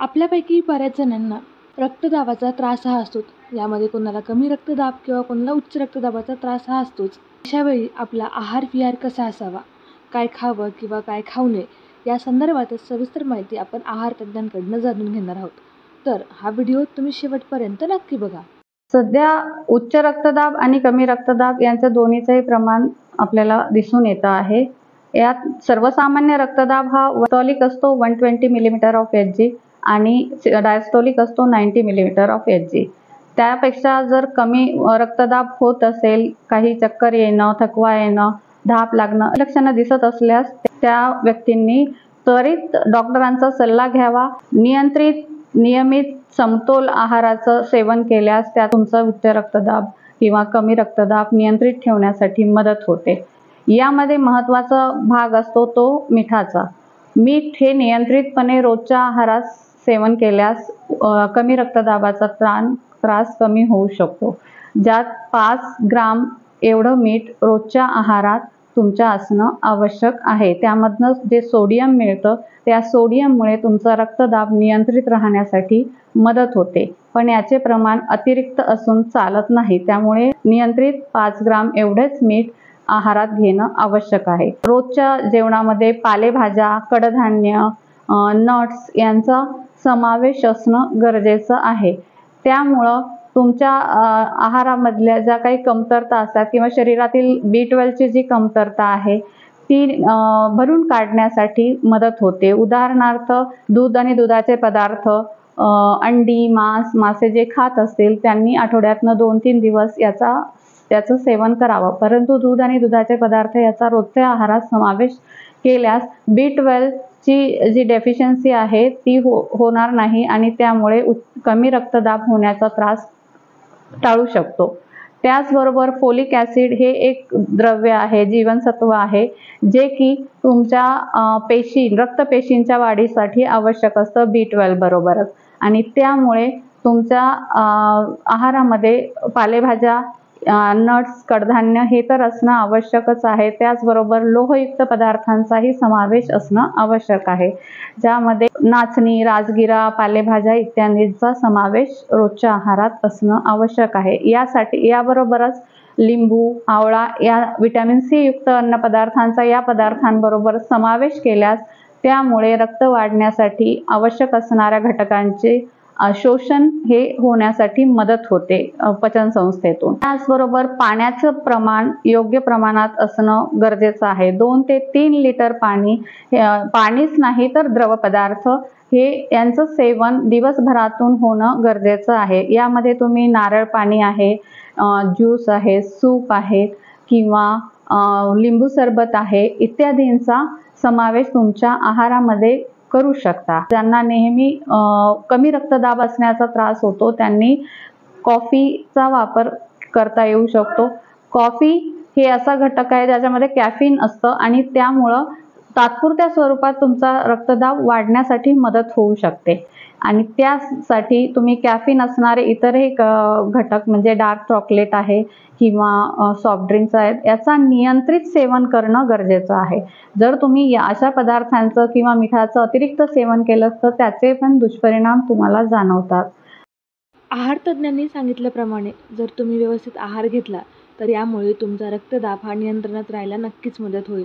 आपल्यापैकी बऱ्याच जणांना रक्तदाबाचा त्रास हा असतोच. यामध्ये कोणाला कमी रक्तदाब किंवा कोणाला उच्च रक्तदाबाचा त्रास हा असतोच. अशावेळी आपला आहार विहार कसा असावा? काय खावं किंवा काय खाऊ नये? या संदर्भातच सविस्तर माहिती आपण आहार तज्ज्ञांकडनं जाणून घेणार आहोत. तर हा व्हिडिओ तुम्ही शेवटपर्यंत नक्की बघा. सध्या उच्च रक्तदाब आणि कमी रक्तदाब यांचं दोन्हीचंही प्रमाण आपल्याला दिसून येतं आहे. यात सर्वसामान्य रक्तदाब हा वस्तॉलिक असतो one twenty millimetre of H G आणि डायस्टोलिक असतो ninety millimetre of H G त्यापेक्षा जर कमी रक्तदाब होत असेल काही चक्कर येणं थकवा येणं धाप लागणं लक्षणं दिसत असल्यास त्या व्यक्तींनी त्वरित डॉक्टरांचा सल्ला घ्यावा. नियंत्रित नियमित समतोल आहाराचं सेवन केल्यास त्या तुमचा उच्च रक्तदाब किंवा कमी रक्तदाब नियंत्रित ठेवण्यासाठी मदत होते. यामध्ये महत्त्वाचा भाग असतो तो मिठाचा. मीठ हे नियंत्रितपणे रोजच्या आहारात सेवन केल्यास कमी रक्तदाबाचा त्राण त्रास कमी होऊ शकतो. ज्यात पाच ग्राम एवढं मीठ रोजच्या आहारात तुमच्या असणं आवश्यक आहे. त्यामधनं जे सोडियम मिळतं त्या सोडियममुळे तुमचा रक्तदाब नियंत्रित राहण्यासाठी मदत होते. पण याचे प्रमाण अतिरिक्त असून चालत नाही. त्यामुळे नियंत्रित पाच ग्राम एवढेच मीठ आहारात घेणं आवश्यक आहे. रोजच्या जेवणामध्ये पालेभाज्या कडधान्य नट्स यांचा समावेश असणं गरजेचं आहे. त्यामुळं तुमच्या आहारामधल्या ज्या काही कमतरता असतात किंवा शरीरातील बी ट्वेल्वची जी कमतरता आहे ती भरून काढण्यासाठी मदत होते. उदाहरणार्थ दूध आणि दुधाचे पदार्थ अंडी मांस मासे जे खात असतील त्यांनी आठवड्यातनं दोन तीन दिवस याचा त्याचं सेवन करावं. परंतु दूध आणि दुधाचे पदार्थ याचा रोजच्या आहारात समावेश केल्यास बी ची जी डेफिशियन्सी आहे ती हो होणार नाही आणि त्यामुळे कमी रक्तदाब होण्याचा त्रास टाळू शकतो. त्याचबरोबर फोलिक ॲसिड हे एक द्रव्य आहे जीवनसत्व आहे जे की तुमच्या पेशी रक्तपेशींच्या वाढीसाठी आवश्यक असतं बी ट्वेल्व बरोबरच. आणि त्यामुळे तुमच्या आहारामध्ये पालेभाज्या नट्स कडधान्य हे तर असणं आवश्यकच आहे. त्याचबरोबर लोहयुक्त पदार्थांचाही समावेश असणं आवश्यक आहे. ज्यामध्ये नाचणी राजगिरा पालेभाज्या इत्यादींचा समावेश रोजच्या आहारात असणं आवश्यक आहे. यासाठी याबरोबरच लिंबू आवळा या विटॅमिन सी युक्त अन्नपदार्थांचा या पदार्थांबरोबर समावेश केल्यास त्यामुळे रक्त वाढण्यासाठी आवश्यक असणाऱ्या घटकांचे शोषण हे होण्यासाठी मदत होते पचन संस्थेतून त्याचबरोबर पाण्याचं प्रमाण योग्य प्रमाणात असणं गरजेचं आहे. दोन ते तीन लिटर पाणी हे, पाणीच नाही तर द्रव पदार्थ हे यांचं सेवन दिवसभरातून होणं गरजेचं आहे. यामध्ये तुम्ही नारळ पाणी आहे ज्यूस आहे सूप आहे किंवा लिंबू सरबत आहे इत्यादींचा समावेश तुमच्या आहारामध्ये करू शकता. ज्यांना नेहमी कमी रक्तदाब असण्याचा त्रास होतो त्यांनी कॉफीचा वापर करता येऊ शकतो. कॉफी हे असा घटक आहे ज्याच्यामध्ये कॅफिन असतं आणि त्यामुळं तात्पुरत्या स्वरूपात तुमचा रक्तदाब वाढण्यासाठी मदत होऊ शकते. आणि त्यासाठी तुम्ही कॅफिन असणारे इतरही क- घटक म्हणजे डार्क चॉकलेट आहे किंवा सॉफ्ट ड्रिंक्स आहेत याचा नियंत्रित सेवन करणं गरजेचं आहे. जर तुम्ही या अशा पदार्थांचं किंवा मिठाचं अतिरिक्त सेवन केलं तर त्याचे पण दुष्परिणाम तुम्हाला जाणवतात. आहार तज्ज्ञांनी सांगितल्याप्रमाणे जर तुम्ही व्यवस्थित आहार घेतला तर यामुळे तुमचा रक्तदाब हा नियंत्रणात राहायला नक्कीच मदत होईल.